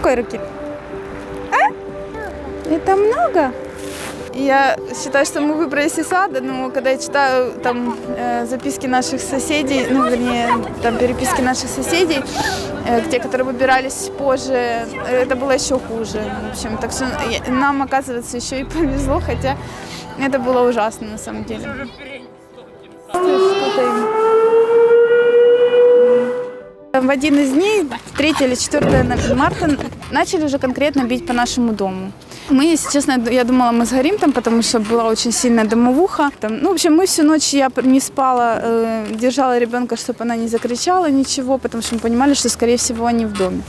какой руки? А? Это много? Я считаю, что мы выбрались из сада, но когда я читаю там э, записки наших соседей, ну, вернее, там переписки наших соседей, э, те, которые выбирались позже, э, это было еще хуже. В общем, так что я- нам, оказывается, еще и повезло, хотя это было ужасно на самом деле. Что-то им в один из дней, 3 или 4 на- марта, начали уже конкретно бить по нашему дому. Мы, если честно, я думала, мы сгорим там, потому что была очень сильная дымовуха. Там, ну, в общем, мы всю ночь, я не спала, э, держала ребенка, чтобы она не закричала ничего, потому что мы понимали, что, скорее всего, они в доме.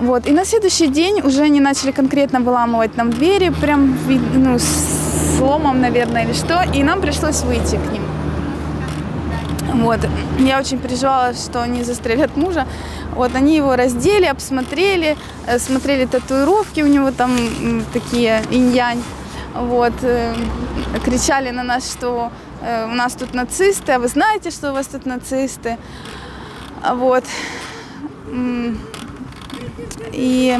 Вот. И на следующий день уже они начали конкретно выламывать нам двери, прям ну, с ломом, наверное, или что, и нам пришлось выйти к ним. Вот. Я очень переживала, что они застрелят мужа. Вот, они его раздели, обсмотрели, э, смотрели татуировки у него там такие инь-янь. Вот, э, кричали на нас, что э, у нас тут нацисты, а вы знаете, что у вас тут нацисты. Вот. И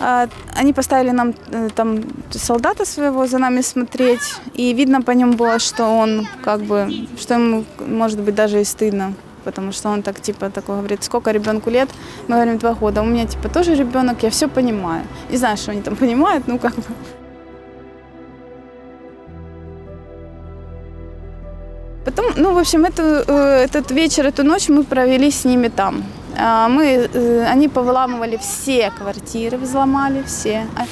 Они поставили нам э, там солдата своего за нами смотреть, и видно по нему было, что он как бы, что ему может быть даже и стыдно, потому что он так типа такой говорит, сколько ребенку лет? Мы говорим два года, у меня типа тоже ребенок, я все понимаю. Не знаю, что они там понимают, ну как бы. Потом, ну, в общем, эту, э, этот вечер, эту ночь мы провели с ними там. А, Мы, э, они повыламывали все квартиры, взломали все. А,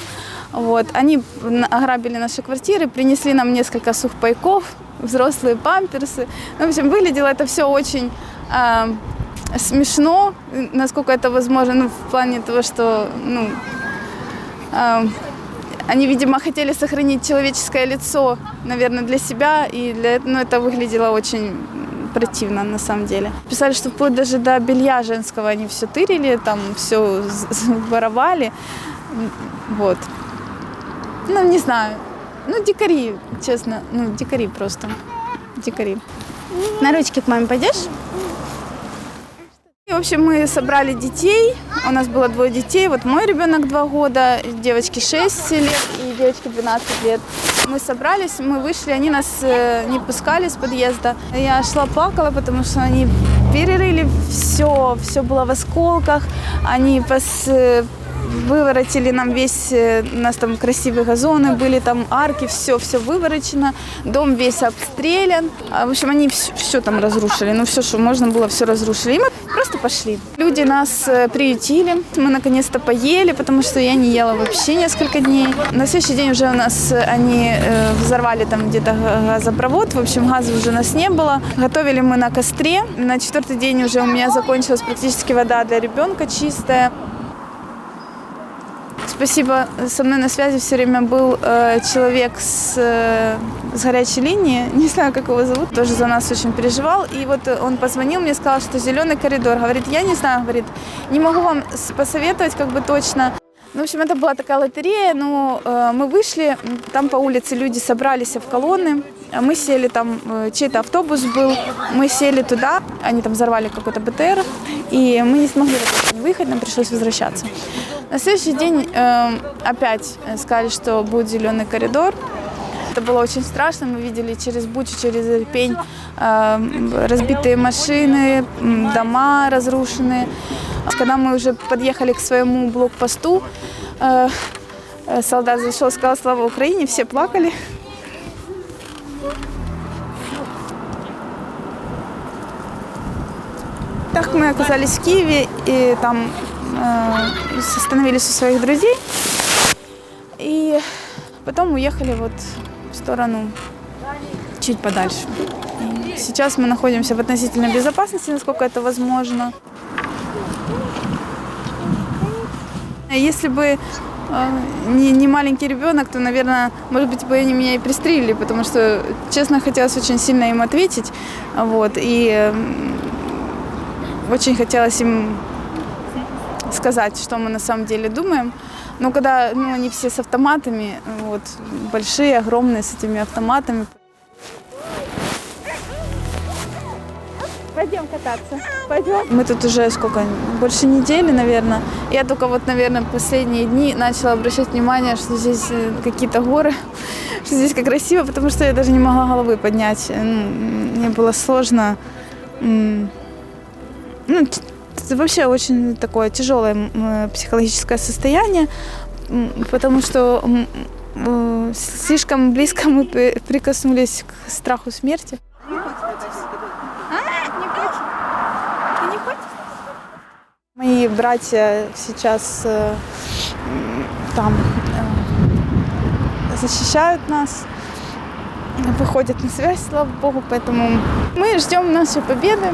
Вот. Они ограбили наши квартиры, принесли нам несколько сухпайков, взрослые памперсы. Ну, в общем, выглядело это все очень а, смешно, насколько это возможно, ну, в плане того, что, ну, а, они, видимо, хотели сохранить человеческое лицо, наверное, для себя, и для ну, это выглядело очень противно на самом деле. Писали, что вплоть даже до белья женского они все тырили, там все воровали. Вот. Ну, не знаю. Ну, дикари, честно. Ну, дикари просто. Дикари. На ручки к маме пойдешь? В общем, мы собрали детей. У нас было двое детей. Вот мой ребенок два года, девочке 6 лет и девочке 12 лет. Мы собрались, мы вышли, они нас э, не пускали с подъезда. Я шла плакала, потому что они перерыли все, все было в осколках. Они пос, э, выворотили нам весь, э, у нас там красивые газоны были, там арки, все, все выворочено, дом весь обстрелян. А, В общем, они все, там разрушили, ну все, что можно было, все разрушили. И мы просто пошли. Люди нас э, приютили, мы наконец-то поели, потому что я не ела вообще несколько дней. На следующий день уже у нас э, они взорвали там где-то га- газопровод, в общем, газа уже у нас не было. Готовили мы на костре. На четвертый день уже у меня закончилась практически вода для ребенка чистая. Спасибо. Со мной на связи все время был э, человек с, э, с горячей линии. Не знаю, как его зовут. Тоже за нас очень переживал. И вот он позвонил мне, сказал, что зеленый коридор. Говорит, я не знаю, говорит, не могу вам посоветовать как бы точно. Ну, в общем, это была такая лотерея. Ну, э, мы вышли, там по улице люди собрались в колонны. Мы сели там, э, чей-то автобус был, мы сели туда, они там взорвали какой-то БТР, и мы не смогли выехать, нам пришлось возвращаться. На следующий день э, опять сказали, что будет зеленый коридор. Это было очень страшно. Мы видели через Бучу, через Ирпень э, разбитые машины, дома разрушенные. Когда мы уже подъехали к своему блокпосту, э, э, солдат зашел, сказал «Слава Украине», все плакали. Так мы оказались в Киеве и там э, остановились у своих друзей. И потом уехали вот в сторону чуть подальше. И сейчас мы находимся в относительной безопасности, насколько это возможно. Если бы э, не, не маленький ребенок, то, наверное, может быть, бы они меня и пристрелили, потому что, честно, хотелось очень сильно им ответить. Вот, и очень хотелось им сказать, что мы на самом деле думаем. Но когда ну, они все с автоматами, вот, большие, огромные, с этими автоматами. Пойдем кататься. Пойдем. Мы тут уже сколько, больше недели, наверное. Я только вот, наверное, последние дни начала обращать внимание, что здесь э, какие-то горы, что здесь как красиво, потому что я даже не могла головы поднять. Ну, Мне было сложно. Ну, это вообще очень такое тяжелое э, психологическое состояние, потому что э, слишком близко мы при- прикоснулись к страху смерти. Мои братья сейчас э, там защищают нас, выходят на связь, слава богу, поэтому мы ждем нашей победы.